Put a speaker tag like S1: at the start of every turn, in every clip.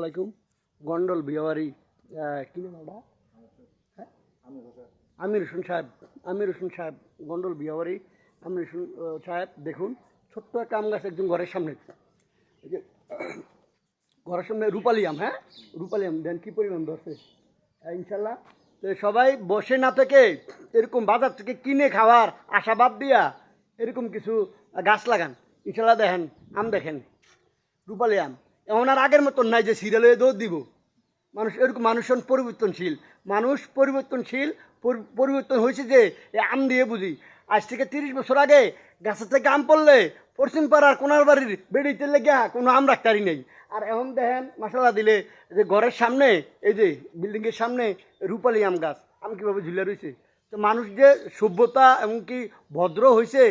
S1: আলাইকুম। গন্ডল বিহারি কি নাম হ্যাঁ? আমির হোসেন সাহেব। আমির হোসেন সাহেব গন্ডল বিহারি আমির হোসেন সাহেব দেখুন ছোট্ট একটা আম গাছ একদম ঘরের সামনে। ঘরের সামনে রূপালি আম হ্যাঁ? রূপালি আম দেন কী পরিমাণ ধরছে? হ্যাঁ, ইনশাল্লাহ। সবাই বসে না থেকে এরকম বাজার থেকে কিনে খাওয়ার আশাবাদ দিয়া এরকম কিছু গাছ লাগান। ইনশাল্লাহ দেখেন আম দেখেন। রূপালি আম। এমন আর আগের মতন নাই যে সিরিয়ালে দৌড় দিব। মানুষ এরকম মানুষজন পরিবর্তনশীল। মানুষ পরিবর্তনশীল পরিবর্তন হয়েছে যে আম দিয়ে বুঝি। আজ থেকে তিরিশ বছর আগে গাছের থেকে আম পড়লে পশ্চিম পাড়ার কোনার বাড়ির বেড়িতে লেগে কোনো আম রাখতারি নেই। আর এখন দেখেন মশলা দিলে যে ঘরের সামনে, এই যে বিল্ডিংয়ের সামনে রূপালি আম গাছ, আম কীভাবে ঝুলে রয়েছে? তো মানুষ যে সভ্যতা এমনকি ভদ্র হয়েছে,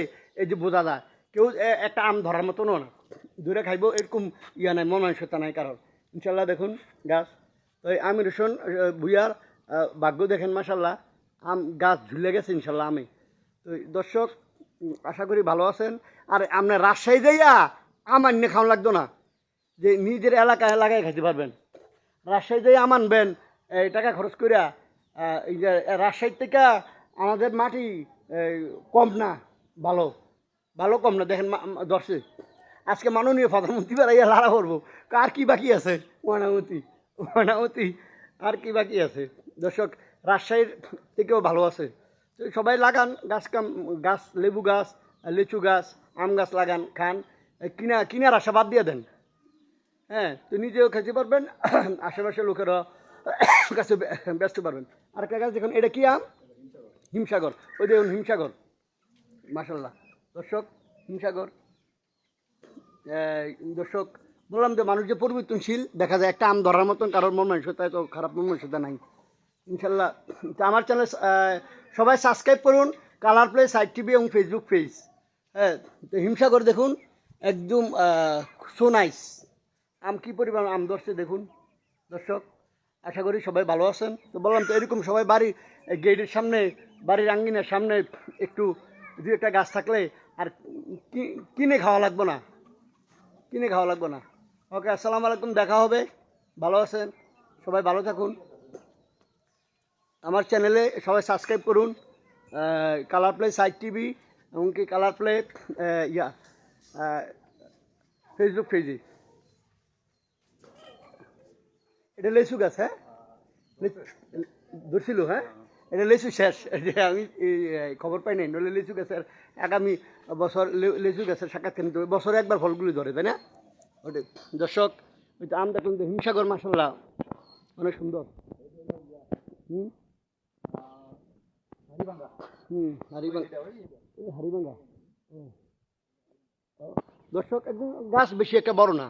S1: এই যে বোঝা যায়। কেউ একটা আম ধরার মতনও না। দূরে খাইব, এরকম ইয়া নাই মনাংসতা নাই কারণ ইনশাল্লাহ দেখুন, গাছ। তো এই আমির হোসেন ভুইয়ার ভাগ্য দেখেন মাসাল্লাহ আম, গাছ ঝুলে গেছে ইনশাল্লাহ আমি। তো দর্শক আশা করি ভালো আছেন। আর আপনার রাজশাহী যাইয়া আমার নিয়ে খাওয়া লাগতো না। যে নিজের এলাকায় এলাকায় খাইতে পারবেন। রাজশাহী যাই আম আনবেন, এই টাকা খরচ করিয়া এই যে রাজশাহীর থেকে আমাদের মাটি কম না, ভালো। ভালো কম না, দেখেন, মা- মা- দর্শে আজকে মাননীয় প্রধানমন্ত্রী বেড়াইয়া লাড়া করব। আর কি বাকি আছে? ময়নামতি ময়নামতি আর কি বাকি আছে? দর্শক, রাজশাহীর থেকেও ভালো আছে। সবাই লাগান, গাছ কাম, গাছ, লেবু গাছ, লিচু গাছ, আম গাছ লাগান, খান কিনা, কিনার আশা বাদ দিয়ে দেন। হ্যাঁ তো নিজেও খেতে পারবেন, আশেপাশের লোকেরা কাছে ব্যস্ত পারবেন। আর একটা গাছ দেখুন, এটা কি আম? হিমসাগর। ওই দেখুন, হিমসাগর। মাসাল্লাহ দর্শক, হিমসাগর। দর্শক, বললাম যে মানুষ যে পরিবর্তনশীল, দেখা যায় একটা আম ধরার মতন কারোর মন মানসিকতায় তো খারাপ মন মানসিকতা নাই। ইনশাল্লাহ, তো আমার চ্যানেল সবাই সাবস্ক্রাইব করুন কালার প্লে সাইট টিভি এবং ফেসবুক পেজ হ্যাঁ তো হিমসাগর দেখুন, একদম সো নাইস আম কী পরিমাণ আম ধরছে দেখুন, দর্শক, আশা করি সবাই ভালো আছেন। তো বললাম তো এরকম সবাই বাড়ি গেটের সামনে, বাড়ির আঙ্গিনার সামনে একটু দু একটা গাছ থাকলে আর কিনে খাওয়া লাগবে না। কিনে খাওয়া লাগবে না। ওকে, আসসালামু আলাইকুম, দেখা হবে। ভালো আছেন? সবাই ভালো থাকুন। আমার চ্যানেলে সবাই সাবস্ক্রাইব করুন। কালার প্লে সাইট টিভি এমনকি কালার প্লে ইয়া ফেসবুক পেজে এটা লেচু গাছ হ্যাঁ? ধরছিল হ্যাঁ? এটা লেচু শেষ। আমি খবর পাই নাই নইলে লিচু গাছের আগামী বছর লিচু গাছের সাক্ষাৎ নিতে হবে বছরে একবার ফলগুলি ধরে তাই না? ওটাই। দর্শক ওই তো আম দেখুন তো হিমসাগর মাসাল্লাহ অনেক সুন্দর। হুম? হুম হারিবাঙ্গা। দর্শক একদম গাছ বেশি একটা বড় না।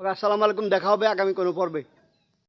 S1: আসসালামু আলাইকুম দেখা হবে আগামী কোনো পর্বে।